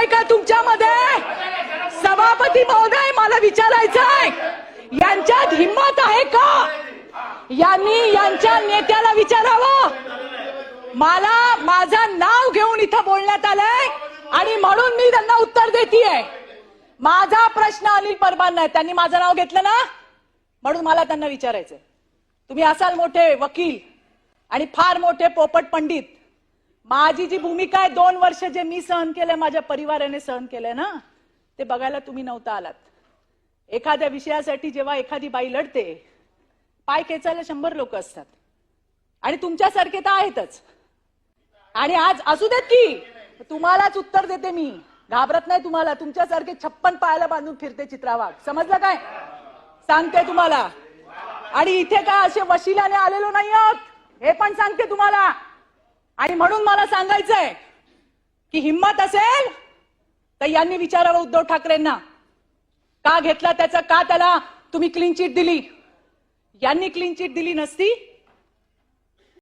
आहे का तुमच्यामध्ये? सभापती महोदय मला विचारायचं आहे. यांच्यात हिंमत आहे का? यांनी यांच्या नेत्याला विचारावं. मला माझं नाव घेऊन इथं बोलण्यात आलंय आणि म्हणून मी त्यांना उत्तर देतीये. माझा प्रश्न अनिल परबांना आहे. त्यांनी माझं नाव घेतलं ना? म्हणून मला त्यांना विचारायचंय. तुम्ही असाल मोठे वकील आणि फार मोठे पोपट पंडित. माझी जी भूमिका आहे दोन वर्ष जे मी सहन केलंय माझ्या परिवाराने सहन केलंय ना ते बघायला तुम्ही नव्हता आलात. एखाद्या विषयासाठी जेव्हा एखादी बाई लढते पाय खेचायला शंभर लोक असतात. आणि तुमच्यासारखे तर आहेतच. आणि आज असू देत की तुम्हालाच उत्तर देते मी. घाबरत नाही तुम्हाला तुमच्यासारखे छप्पन पायाला बांधून फिरते चित्रावाग समजलं काय? सांगते तुम्हाला. आणि इथे काय असे वशिलाने आलेलो नाही आहोत हे पण सांगते तुम्हाला. आणि म्हणून मला सांगायचंय की हिंमत असेल तर यांनी विचारावं उद्धव ठाकरेंना. का घेतला त्याचं? का त्याला? तुम्ही क्लीन चिट दिली. यांनी क्लीन चिट दिली नसती